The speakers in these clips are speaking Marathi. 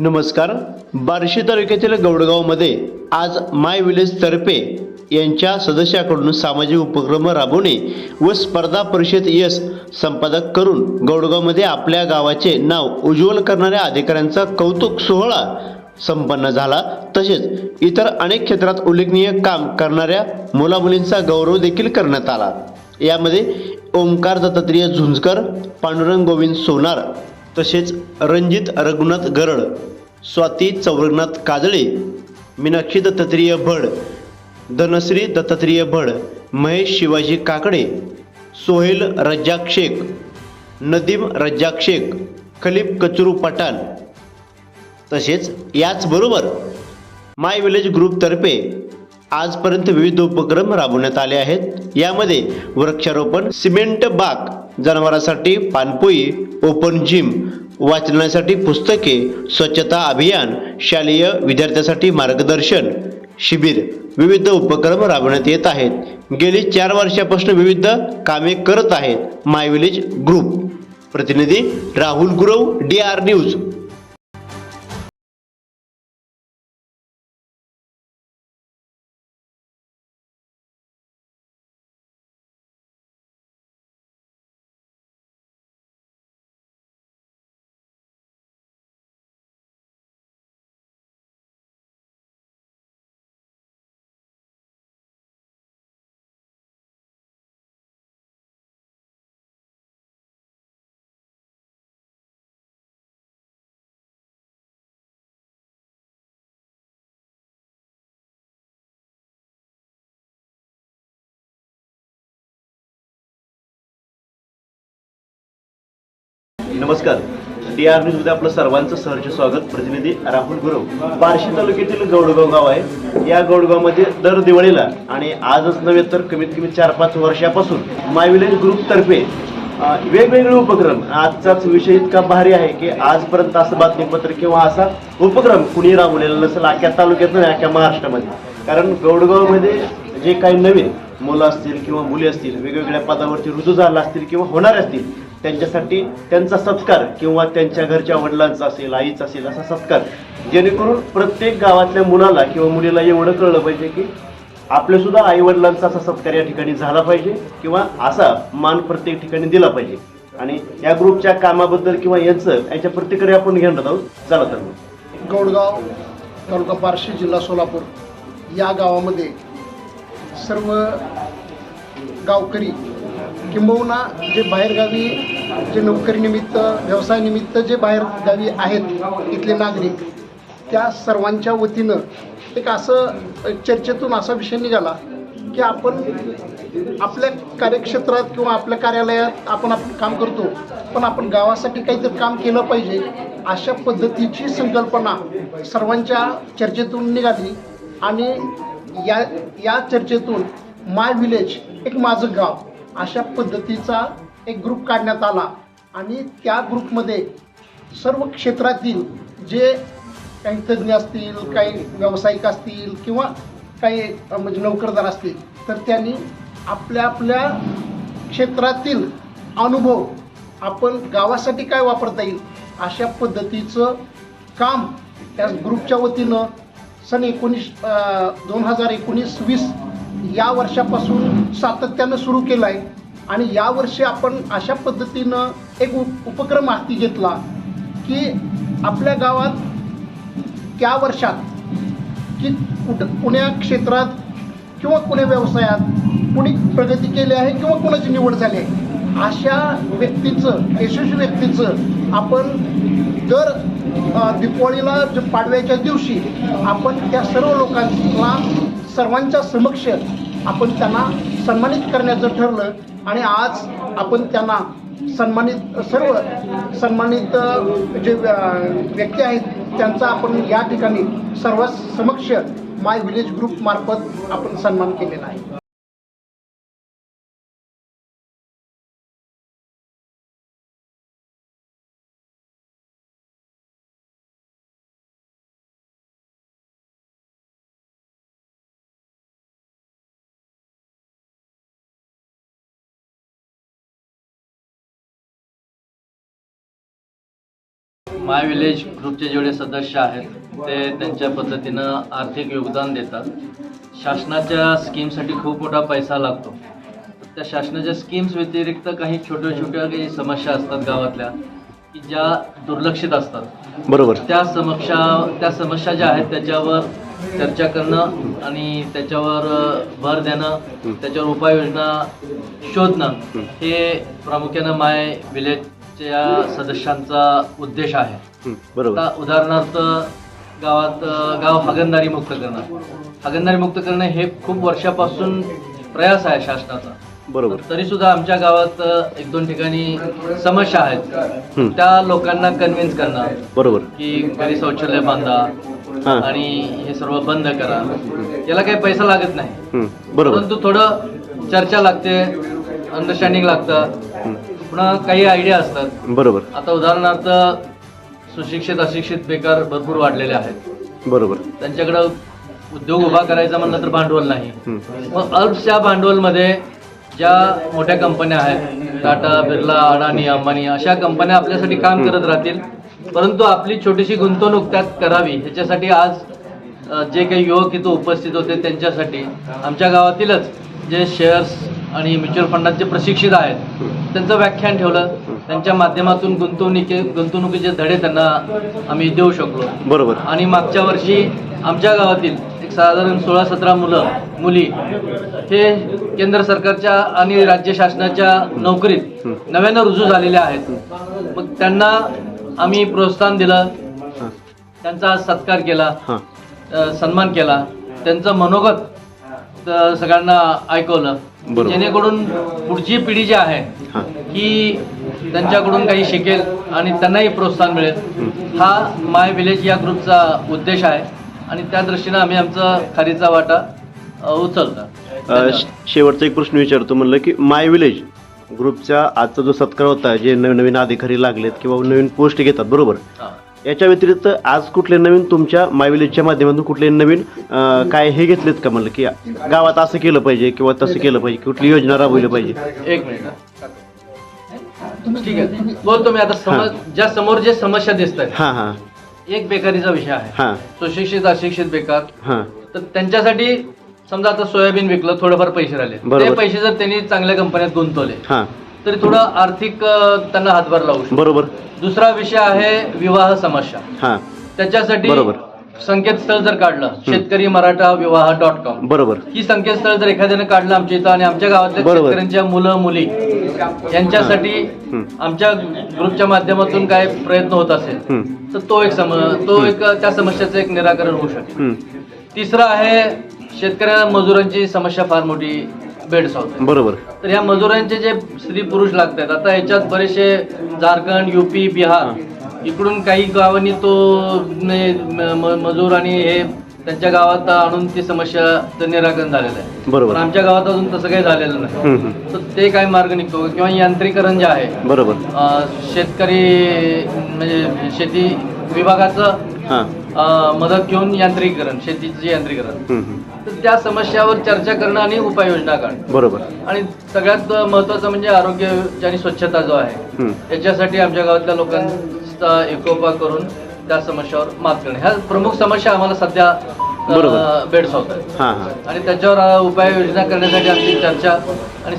नमस्कार. बार्शी तालुक्यातील गौडगावमध्ये आज माय विलेज तर्फे यांच्या सदस्याकडून सामाजिक उपक्रम राबवणे व स्पर्धा परिषद यश संपादक करून गौडगावमध्ये आपल्या गावाचे नाव उज्ज्वल करणाऱ्या अधिकाऱ्यांचा कौतुक सोहळा संपन्न झाला. तसेच इतर अनेक क्षेत्रात उल्लेखनीय काम करणाऱ्या मुलामुलींचा गौरव देखील करण्यात आला. यामध्ये ओंकार दत्तात्रेय झुंजकर पांडुरंग गोविंद सोनार तसेच रणजित रघुनाथ गरड स्वाती चौरगनाथ काजळे मीनाक्षी दत्तात्रेय भड धनश्री दत्तात्रेय भड महेश शिवाजी काकडे सोहेल रज्जाक शेख नदीम रज्जाक शेख खलीफ कचरू पठाण. तसेच याचबरोबर माय विलेज ग्रुपतर्फे आजपर्यंत विविध उपक्रम राबवण्यात आले आहेत. यामध्ये वृक्षारोपण सिमेंट बाग जनावरांसाठी पानपोई ओपन जिम वाचनासाठी पुस्तके स्वच्छता अभियान शालेय विद्यार्थ्यांसाठी मार्गदर्शन शिबिर विविध उपक्रम राबवण्यात येत आहेत. गेली चार वर्षापासून विविध कामे करत आहेत माय विलेज ग्रुप. प्रतिनिधी Rahul Gurav D R news नमस्कार. डी आर न्यूजमध्ये आपलं सर्वांचं सहर्ष स्वागत. प्रतिनिधी राहुल गुरव. बार्शी तालुक्यातील गौडगाव गाव आहे. या गौडगावमध्ये दर दिवाळीला आणि आजच नव्हे तर कमीत कमी चार पाच वर्षापासून माय विलेज ग्रुपतर्फे वेगवेगळे उपक्रम आजचाच विषय इतका भारी आहे की आजपर्यंत असं बातमीपत्र किंवा असा उपक्रम कुणी राबवलेला नसेल अख्या तालुक्यात नाही अख्या महाराष्ट्रामध्ये. कारण गौडगावमध्ये जे काही नवीन मुलं असतील किंवा मुली असतील वेगवेगळ्या पदावरती रुजू झाला असतील किंवा होणार असतील त्यांच्यासाठी त्यांचा सत्कार किंवा त्यांच्या घरच्या वडिलांचा असेल आईचा असेल असा सत्कार. जेणेकरून प्रत्येक गावातल्या मुलाला किंवा मुलीला एवढं कळलं पाहिजे की आपल्यासुद्धा आईवडिलांचा असा सत्कार या ठिकाणी झाला पाहिजे किंवा असा मान प्रत्येक ठिकाणी दिला पाहिजे. आणि या ग्रुपच्या कामाबद्दल किंवा यांचं याच्या प्रतिक्रिया आपण घेणार आहोत. चला तर मग. गौडगाव तालुका पारशी जिल्हा सोलापूर. या गावामध्ये सर्व गावकरी किंबहुना जे बाहेरगावी जे नोकरीनिमित्त व्यवसायानिमित्त जे बाहेरगावी आहेत इथले नागरिक त्या सर्वांच्या वतीनं एक असं चर्चेतून असा विषय निघाला की आपण आपल्या कार्यक्षेत्रात किंवा आपल्या कार्यालयात आपण आपण काम करतो पण आपण गावासाठी काहीतरी काम केलं पाहिजे अशा पद्धतीची संकल्पना सर्वांच्या चर्चेतून निघाली आणि या या चर्चेतून माय विलेज एक माझं गाव अशा पद्धतीचा एक ग्रुप काढण्यात आला. आणि त्या ग्रुपमध्ये सर्व क्षेत्रातील जे काही तज्ज्ञ असतील काही व्यावसायिक असतील किंवा काही म्हणजे नोकरदार असतील तर त्यांनी आपल्या आपल्या क्षेत्रातील अनुभव आपण गावासाठी काय वापरता येईल अशा पद्धतीचं काम त्या ग्रुपच्या वतीनं सन एकोणीस दोन हजार एकोणीस वीस या वर्षापासून सातत्यानं सुरू केलं आहे आणि यावर्षी आपण अशा पद्धतीनं एक उप उपक्रम हाती घेतला की आपल्या गावात त्या वर्षात की कुठं कुण्या क्षेत्रात किंवा कुण्या व्यवसायात कुणी प्रगती केली आहे किंवा कुणाची निवड झाली आहे. अशा व्यक्तीचं यशस्वी व्यक्तीचं आपण दर अ, दिवाळीला पाडव्याच्या दिवशी आपण त्या सर्व लोकांना सर्वांच्या समक्ष आपण त्यांना सन्मानित करण्याचं ठरलं आणि आज आपण त्यांना सन्मानित सर्व सन्मानित जे व्यक्ती आहेत त्यांचा आपण या ठिकाणी सर्व समक्ष माय विलेज ग्रुपमार्फत आपण सन्मान केलेला आहे. माय विलेज ग्रुपचे जेवढे सदस्य आहेत ते त्यांच्या पद्धतीनं आर्थिक योगदान देतात. शासनाच्या स्कीमसाठी खूप मोठा पैसा लागतो. त्या शासनाच्या स्कीम्स व्यतिरिक्त काही छोट्या छोट्या काही समस्या असतात गावातल्या की ज्या दुर्लक्षित असतात. बरोबर. त्या समक्षा त्या समस्या ज्या आहेत त्याच्यावर चर्चा करणं आणि त्याच्यावर भर देणं त्याच्यावर उपाययोजना शोधणं हे. प्रामुख्यानं माय विलेजच्या सदस्यांचा उद्देश आहे. बरोबर. आता उदाहरणार्थ गावात गाव हागणदारी मुक्त करणं. हागणदारी मुक्त करणं हे खूप वर्षापासून प्रयास आहे शासनाचा. बरोबर. तरी सुद्धा आमच्या गावात एक दोन ठिकाणी समस्या आहेत. त्या लोकांना कन्व्हिन्स करणं. बरोबर. की घरी शौचालय बांधा आणि हे सर्व बंद करा. याला काही पैसा लागत नाही. परंतु थोडं चर्चा लागते अंडरस्टँडिंग लागतं. पुन्हा काही आयडिया असतात. बरोबर. आता उदाहरणार्थ सुशिक्षित अशिक्षित बेकार भरपूर वाढलेले आहेत. बरोबर. त्यांच्याकडं उद्योग उभा करायचा म्हणलं तर भांडवल नाही. मग अल्पशा भांडवलमध्ये ज्या मोठ्या कंपन्या आहेत टाटा बिर्ला अडाणी अंबानी अशा कंपन्या आपल्यासाठी काम करत राहतील. परंतु आपली छोटीशी गुंतवणूक त्यात करावी ह्याच्यासाठी आज अ, जे काही युवक इथं उपस्थित होते त्यांच्यासाठी आमच्या गावातीलच जे शेअर्स आणि म्युच्युअल फंडात जे प्रशिक्षित आहेत त्यांचं व्याख्यान ठेवलं. त्यांच्या माध्यमातून गुंतवणुकी गुंतवणुकीचे धडे त्यांना आम्ही देऊ शकलो. बरोबर. आणि मागच्या वर्षी आमच्या गावातील एक साधारण सोळा सतरा मुलं मुली हे केंद्र सरकारच्या आणि राज्य शासनाच्या नोकरीत नव्यानं रुजू झालेले आहेत. मग त्यांना आम्ही प्रोत्साहन दिलं. त्यांचा सत्कार केला. सन्मान केला. त्यांचं मनोगत सगळ्यांना ऐकवलं. बरोबर. जेणेकरून पुढची पिढी जी आहे हां. की त्यांच्याकडून काही शिकेल आणि त्यांनाही प्रोत्साहन मिळेल. हा माय विलेज या ग्रुपचा उद्देश आहे आणि त्या दृष्टीनं आम्ही आमचा खारीचा वाटा अ, उचलतो श- शेवटचा एक प्रश्न विचारतो. म्हणलं की माय विलेज ग्रुपचा आजचा जो सत्कार होता जे नवीन नवीन अधिकारी लागलेत किंवा नवीन पोस्ट घेतात बरोबर? हा. याच्या व्यतिरिक्त आज कुठले नवीन तुमच्या माय विलेजच्या माध्यमातून कुठले नवीन अ, काय हे घेतलेत का म्हणलं की गावात असं केलं पाहिजे किंवा तसं केलं पाहिजे कुठली योजना राबवली पाहिजे? एक मिनिट. हा. ठीक आहे. मी आता समज ज्या समोर जे समस्या दिसत आहेत हां हां. एक बेकारीचा विषय आहे. हां. सुशिक्षित अशिक्षित बेकार. हां. तर त्यांच्यासाठी समजा आता सोयाबीन विकलं थोडेफार पैसे राहिले. बरोबर. ते पैसे जर त्यांनी चांगल्या कंपन्यात गुंतवले हां. तरी थोडं आर्थिक अ, त्यांना हातभार लावू शकतो. बरोबर. दुसरा विषय आहे विवाह समस्या. हां. त्याच्यासाठी बरोबर. संकेतस्थळ जर काढलं शेतकरी मराठा विवाह डॉट कॉम. बरोबर. ही संकेतस्थळ जर एखाद्याने काढलं आमच्या इथं आणि आमच्या गावातल्या बरोबर. शेतकऱ्यांच्या मुलं मुली यांच्यासाठी हं. आमच्या ग्रुपच्या माध्यमातून काय प्रयत्न होत असेल हं, तर तो एक सम तो एक त्या समस्याचं एक निराकरण होऊ शकेल हं. तिसरं आहे शेतकऱ्या मजुरांची समस्या फार मोठी भेडसावते बरोबर. तर ह्या मजुरांचे जे स्त्री पुरुष लागतात आता याच्यात बरेचसे झारखंड युपी बिहार इकडून काही गावांनी तो ने- म- म- मजूर आणि हे त्यांच्या गावात आणून ती समस्याचं निराकरण झालेलं आहे. बरोबर. पण आमच्या गावात अजून तसं काही झालेलं नाही. तर ते काय मार्ग निघतो. किंवा यांत्रिकरण जे आहे बरोबर. अं, शेतकरी म्हणजे शेती विभागाचं हां. अं, मदत घेऊन यांत्रिकरण शेतीचं यांत्रिकरण. तर त्या समस्यावर चर्चा करणं आणि उपाययोजना काढणं. बरोबर. आणि सगळ्यात महत्वाचं म्हणजे आरोग्य आणि स्वच्छता जो आहे. याच्यासाठी आमच्या गावातल्या लोकांचा एकोपा करून त्या समस्यावर मात करणे. ह्या प्रमुख समस्या आम्हाला सध्या बरोबर. भेडसावतात हां हां. आणि त्याच्यावर अ, उपाययोजना करण्यासाठी आमची चर्चा आणि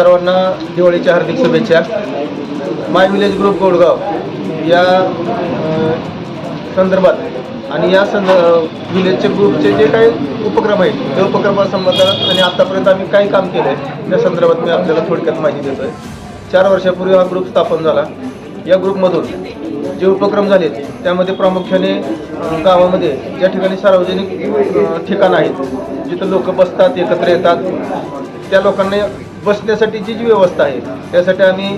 सर्वांना दिवाळीच्या हार्दिक शुभेच्छा. माय विलेज ग्रुप गोडगाव या संदर्भात आणि या संद विलेजचे ग्रुपचे जे काही उपक्रम आहेत त्या उपक्रमासंबंधात आणि आत्तापर्यंत आम्ही काय काम केलं आहे त्या संदर्भात मी आपल्याला थोडक्यात माहिती देतो आहे चार वर्षापूर्वी हा ग्रुप स्थापन झाला. या ग्रुपमधून जे उपक्रम झालेत त्यामध्ये प्रामुख्याने गावामध्ये ज्या ठिकाणी सार्वजनिक ठिकाणं आहेत जिथं लोक बसतात एकत्र येतात त्या लोकांना बसण्यासाठीची जी व्यवस्था आहे त्यासाठी आम्ही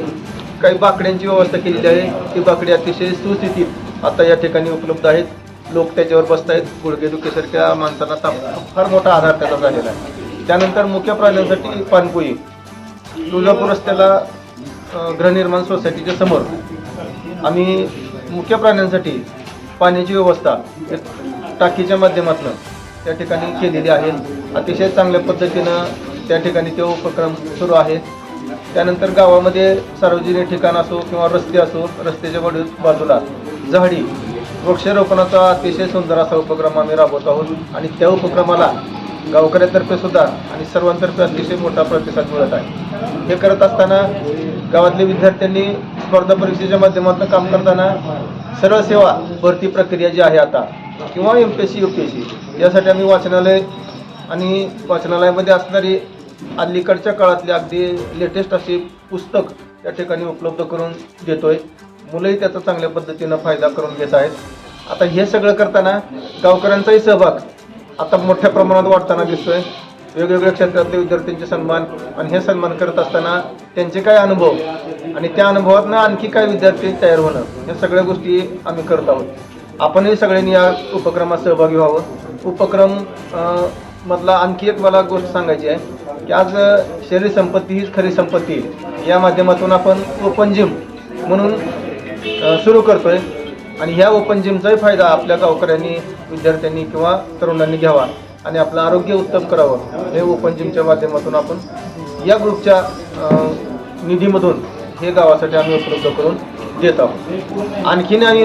काही बाकड्यांची व्यवस्था केलेली आहे. ती बाकडी अतिशय सुस्थितीत आता या ठिकाणी उपलब्ध आहेत. लोक त्याच्यावर बसत आहेत गुडघेदुखीसारख्या माणसांना ताप- फार मोठा आधार त्याचा झालेला आहे. त्यानंतर मुख्य प्राण्यांसाठी पानपोई. तुळजापूर रस्त्याला गृहनिर्माण सोसायटीच्या समोर. आम्ही मुख्य प्राण्यांसाठी पाण्याची व्यवस्था टाकीच्या माध्यमातून त्या ठिकाणी केलेली आहे. अतिशय चांगल्या पद्धतीनं त्या ठिकाणी ते उपक्रम सुरू आहेत त्यानंतर गावामध्ये सार्वजनिक ठिकाण असो किंवा रस्ते असो रस्त्याच्या बाजू बाजूला झाडी वृक्षारोपणाचा अतिशय सुंदर असा उपक्रम आम्ही राबवत आहोत. आणि त्या उपक्रमाला गावकऱ्यांतर्फे सुद्धा आणि सर्वांतर्फे अतिशय मोठा प्रतिसाद मिळत आहे. हे करत असताना गावातल्या विद्यार्थ्यांनी स्पर्धा परीक्षेच्या माध्यमातून काम करताना सरळ सेवा भरती प्रक्रिया जी आहे आता किंवा M P S C U P S C यासाठी आम्ही वाचनालय आणि वाचनालयामध्ये असणारी अलीकडच्या काळातली अगदी लेटेस्ट अशी पुस्तक त्या ठिकाणी उपलब्ध करून देतोय. मुलंही त्याचा चांगल्या पद्धतीनं फायदा करून घेत आहेत. आता हे सगळं करताना गावकऱ्यांचाही सहभाग आता मोठ्या प्रमाणात वाढताना दिसतोय. वेगवेगळ्या क्षेत्रातले विद्यार्थ्यांचे सन्मान आणि हे सन्मान करत असताना त्यांचे काय अनुभव आणि त्या अनुभवातनं आणखी काय विद्यार्थी तयार होणं या सगळ्या गोष्टी आम्ही करत आहोत. आपणही सगळ्यांनी या उपक्रमात सहभागी व्हावं. उपक्रम मधला आणखी एक मला गोष्ट सांगायची आहे की आज शरीर संपत्ती हीच खरी संपत्ती या माध्यमातून आपण ओपन जिम म्हणून सुरू करतोय. आणि ह्या ओपन जिमचाही फायदा आपल्या गावकऱ्यांनी विद्यार्थ्यांनी किंवा तरुणांनी घ्यावा आणि आपलं आरोग्य उत्तम करावं. हे ओपन जिमच्या माध्यमातून आपण या ग्रुपच्या निधीमधून हे गावासाठी आम्ही उपलब्ध करून देत आहोत. आणखीन आम्ही